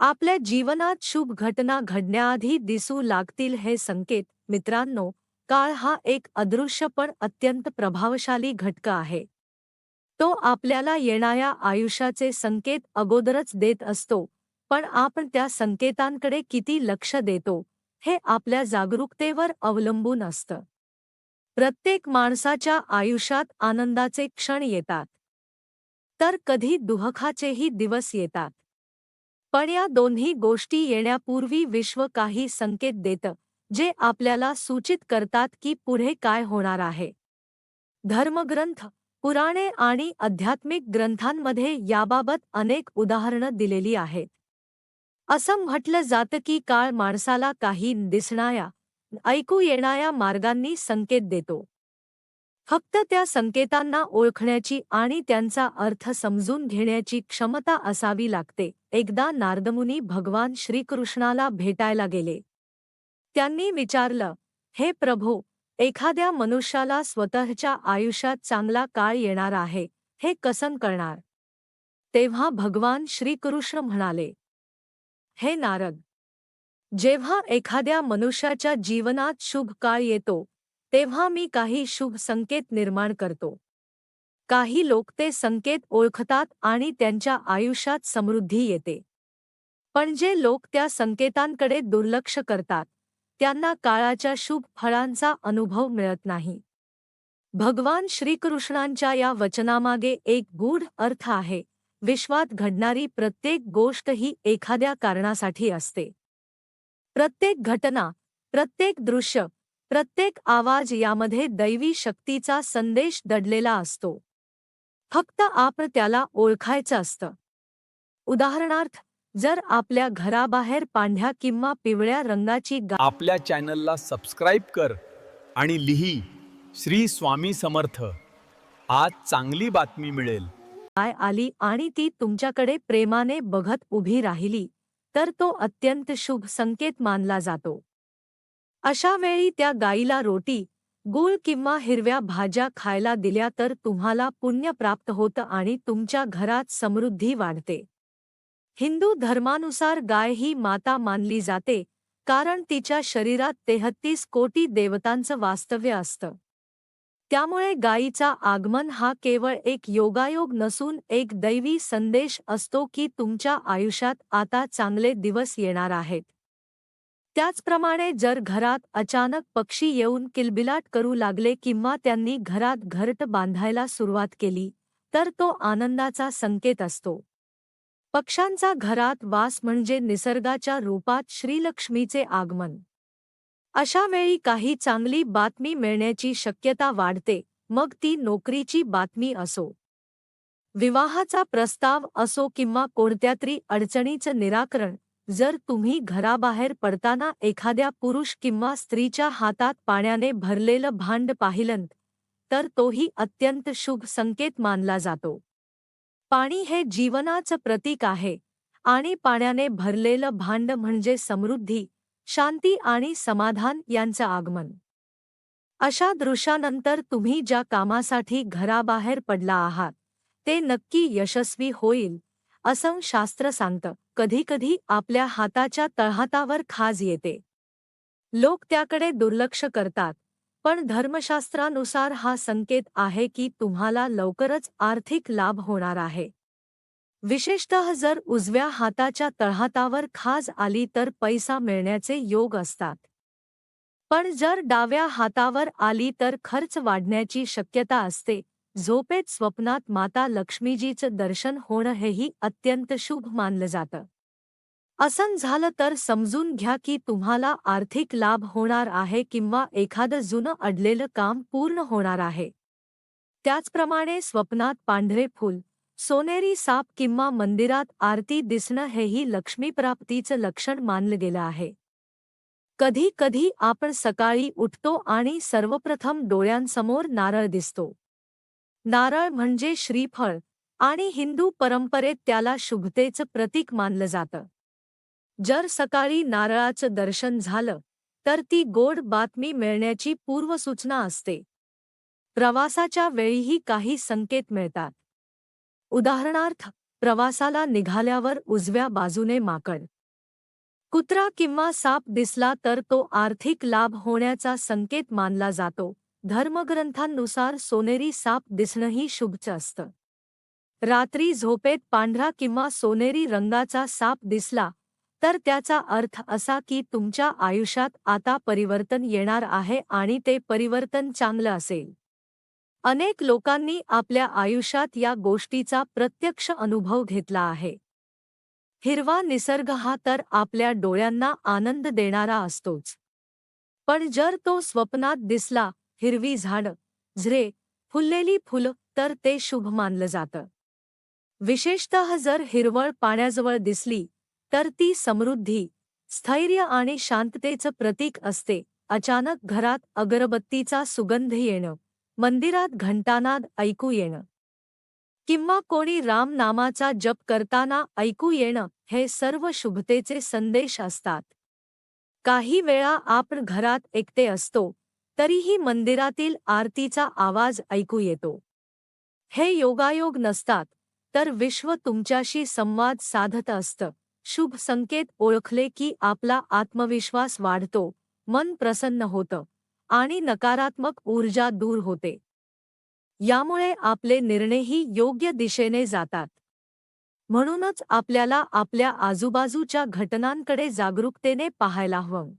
आपल्या जीवनात शुभ घटना घडण्याआधी दिसू लागतील हे संकेत मित्रांनो काळ हा एक अदृश्य पण अत्यंत प्रभावशाली घटक आहे. तो आपल्याला येणाऱ्या आयुष्याचे संकेत अगोदरच देत असतो पण आपण त्या संकेतांकडे किती लक्ष देतो हे आपल्या जागरूकतेवर अवलंबून असतं. प्रत्येक माणसाच्या आयुष्यात आनंदाचे क्षण येतात. तर कधी दुःखाचेही दिवस येतात. पण या दोन्ही गोष्टी येण्यापूर्वी विश्व काही संकेत देतं, जे आपल्याला सूचित करतात की पुढे काय होणार आहे. धर्मग्रंथ, पुराणे आणि आध्यात्मिक ग्रंथांमध्ये याबाबत अनेक उदाहरणं दिलेली आहेत. असं म्हटलं जातं की काळ माणसाला काही दिसणाऱ्या, ऐकू येणाऱ्या मार्गांनी संकेत देतो. फक्त त्या संकेतांना ओळखण्याची आणि त्यांचा अर्थ समजून घेण्याची क्षमता असावी लागते. एकदा नारदमुनी भगवान श्रीकृष्णाला भेटायला गेले. त्यांनी विचारलं हे प्रभो एखाद्या मनुष्याला स्वतःच्या आयुष्यात चांगला काळ येणार आहे हे कसन करणार तेव्हा भगवान श्रीकृष्ण म्हणाले हे नारद जेव्हा एखाद्या मनुष्याच्या जीवनात शुभ काळ येतो तेव्हा मी काही शुभ संकेत निर्माण करतो. काही लोक ते संकेत ओळखतात आणि त्यांच्या आयुष्यात समृद्धी येते. पण जे लोक त्या संकेतांकडे दुर्लक्ष करतात त्यांना काळाच्या शुभ फळांचा अनुभव मिळत नाही. भगवान श्रीकृष्णांच्या या वचनामागे एक गूढ अर्थ आहे विश्वात घडणारी प्रत्येक गोष्ट ही एखाद्या कारणासाठी असते. प्रत्येक घटना प्रत्येक दृश्य प्रत्येक आवाज यामध्ये दैवी शक्तीचा संदेश दडलेला असतो. फक्त आपण त्याला ओळखायचं असतं. उदाहरणार्थ जर आपल्या घराबाहेर पांढ्या किंवा पिवळ्या रंगाची गा आपल्या चॅनलला सबस्क्राईब कर आणि लिही श्री स्वामी समर्थ. आज चांगली बातमी मिळेल. गाय आली आणि ती तुमच्याकडे प्रेमाने बघत उभी राहिली तर तो अत्यंत शुभ संकेत मानला जातो. अशा वेळी त्या गाईला रोटी गूळ किंवा हिरव्या भाज्या खायला दिल्या तर तुम्हाला पुण्य प्राप्त होतं आणि तुमच्या घरात समृद्धी वाढते. हिंदू धर्मानुसार गाय ही माता मानली जाते कारण तिच्या शरीरात तेहत्तीस कोटी देवतांचं वास्तव्य असतं. त्यामुळे गायीचा आगमन हा केवळ एक योगायोग नसून एक दैवी संदेश असतो की तुमच्या आयुष्यात आता चांगले दिवस येणार आहेत. त्याचप्रमाणे जर घरात अचानक पक्षी येऊन किलबिलाट करू लागले किंवा त्यांनी घरात घरट बांधायला सुरुवात केली तर तो आनंदाचा संकेत असतो. पक्ष्यांचा घरात वास म्हणजे निसर्गाच्या रूपात श्रीलक्ष्मीचे आगमन. अशा वेळी काही चांगली बातमी मिळण्याची शक्यता वाढते मग ती नोकरीची बातमी असो. विवाहाचा प्रस्ताव असो किंवा कोणत्यातरी अडचणीचं निराकरण जर तुम्ही घराबाहेर पडताना एखाद्या पुरुष किंवा स्त्रीच्या हातात पाण्याने भरलेलं भांड पाहिलं तर तोही अत्यंत शुभ संकेत मानला जातो. पाणी हे जीवनाचं प्रतीक आहे आणि पाण्याने भरलेलं भांड म्हणजे समृद्धी शांती आणि समाधान यांचं आगमन. अशा दृश्यानंतर तुम्ही ज्या कामासाठी घराबाहेर पडला आहात ते नक्की यशस्वी होईल. असं शास्त्र सांगतं. कधीकधी आपल्या हाताच्या तळहातावर खाज येते. लोक त्याकडे दुर्लक्ष करतात. पण धर्मशास्त्रानुसार हा संकेत आहे की तुम्हाला लवकरच आर्थिक लाभ होणार आहे. विशेषतः जर उजव्या हाताच्या तळहातावर खाज आली तर पैसा मिळण्याचे योग असतात. पण जर डाव्या हातावर आली तर खर्च वाढण्याची शक्यता असते. झोपेत स्वप्नात माता लक्ष्मीजीचं दर्शन होणं हेही अत्यंत शुभ मानलं जातं. असं झालं तर समजून घ्या की तुम्हाला आर्थिक लाभ होणार आहे किंवा एखादं जुनं अडलेलं काम पूर्ण होणार आहे. त्याचप्रमाणे स्वप्नात पांढरे फूल सोनेरी साप किंवा मंदिरात आरती दिसणं हेही लक्ष्मीप्राप्तीचं लक्षण मानलं गेलं आहे. कधी कधी आपण सकाळी उठतो आणि सर्वप्रथम डोळ्यांसमोर नारळ दिसतो. नारळ म्हणजे श्रीफळ आणि हिंदू परंपरेत त्याला शुभतेचं प्रतीक मानलं जातं. जर सकाळी नारळाचं दर्शन झालं तर ती गोड बातमी मिळण्याची पूर्वसूचना असते. प्रवासाच्या वेळीही काही संकेत मिळतात. उदाहरणार्थ प्रवासाला निघाल्यावर उजव्या बाजूने माकड. कुत्रा किंवा साप दिसला तर तो आर्थिक लाभ होण्याचा संकेत मानला जातो. धर्मग्रंथांनुसार सोनेरी साप दिसणंही शुभच असतं. रात्री झोपेत पांढरा किंवा सोनेरी रंगाचा साप दिसला तर त्याचा अर्थ असा की तुमच्या आयुष्यात आता परिवर्तन येणार आहे आणि ते परिवर्तन चांगलं असेल. अनेक लोकांनी आपल्या आयुष्यात या गोष्टीचा प्रत्यक्ष अनुभव घेतला आहे. हिरवा निसर्ग हा तर आपल्या डोळ्यांना आनंद देणारा असतोच. पण जर तो स्वप्नात दिसला हिरवी झाडं झरे फुललेली फुलं तर ते शुभ मानलं जातं. विशेषतः जर हिरवळ पाण्याजवळ दिसली तर ती समृद्धी स्थैर्य आणि शांततेचं प्रतीक असते. अचानक घरात अगरबत्तीचा सुगंध येणं मंदिरात घंटानाद ऐकू येणं किंवा कोणी राम नामाचा जप करताना ऐकू येणं हे सर्व शुभतेचे संदेश असतात. काही वेळा आपण घरात एकटे असतो तरीही मंदिरातील आरतीचा आवाज ऐकू येतो. हे योगायोग नसतात तर विश्व तुमच्याशी संवाद साधत असतं. शुभ संकेत ओळखले की आपला आत्मविश्वास वाढतो मन प्रसन्न होतं आणि नकारात्मक ऊर्जा दूर होते. यामुळे आपले निर्णयही योग्य दिशेने जातात. म्हणूनच आपल्याला आपल्या आजूबाजूच्या घटनांकडे जागरूकतेने पाहायला हवं.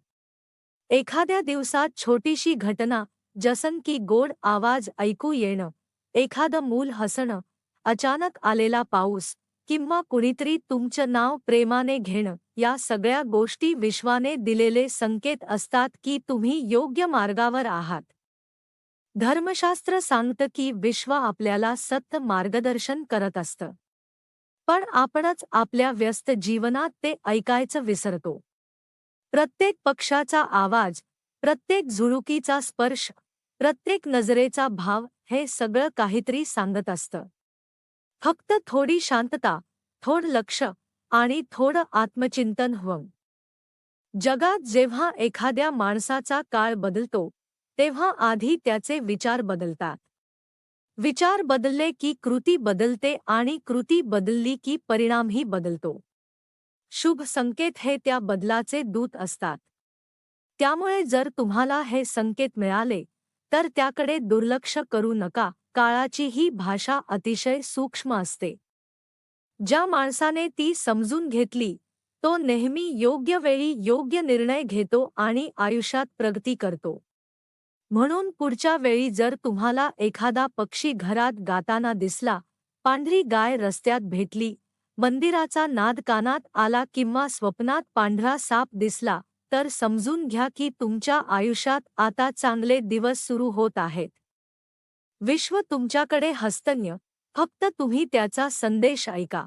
एखाद्या दिवसात छोटीशी घटना जसन की गोड आवाज ऐकू येणं एखादं मूल हसणं अचानक आलेला पाऊस किंवा कुणीतरी तुमचं नाव प्रेमाने घेणं या सगळ्या गोष्टी विश्वाने दिलेले संकेत असतात की तुम्ही योग्य मार्गावर आहात. धर्मशास्त्र सांगतं की विश्व आपल्याला सत्य मार्गदर्शन करत असतं. पण आपणच आपल्या व्यस्त जीवनात ते ऐकायचं विसरतो. प्रत्येक पक्षाचा आवाज प्रत्येक झुळुकीचा स्पर्श प्रत्येक नजरेचा भाव हे सगळं काहीतरी सांगत असतं. फक्त थोडी शांतता थोड लक्ष आणि थोडं आत्मचिंतन हवं. जगात जेव्हा एखाद्या माणसाचा काळ बदलतो तेव्हा आधी त्याचे विचार बदलतात. विचार बदलले की कृती बदलते आणि कृती बदलली की परिणामही बदलतो. शुभ संकेत हे त्या बदलाचे दूत असतात. त्यामुळे जर तुम्हाला हे संकेत मिळाले तर त्याकडे दुर्लक्ष करू नका काळाची ही भाषा अतिशय सूक्ष्म असते. ज्या माणसाने ती समजून घेतली तो नेहमी योग्य वेळी योग्य निर्णय घेतो आणि आयुष्यात प्रगती करतो. म्हणून पुढच्या वेळी जर तुम्हाला एखादा पक्षी घरात गाताना दिसला पांढरी गाय रस्त्यात भेटली मंदिराचा नाद कानात आला किंवा स्वप्नात पांढरा साप दिसला तर समजून घ्या की तुमच्या आयुष्यात आता चांगले दिवस सुरू होत आहेत. विश्व तुमच्याकडे हस्तन्य फक्त तुम्ही त्याचा संदेश ऐका.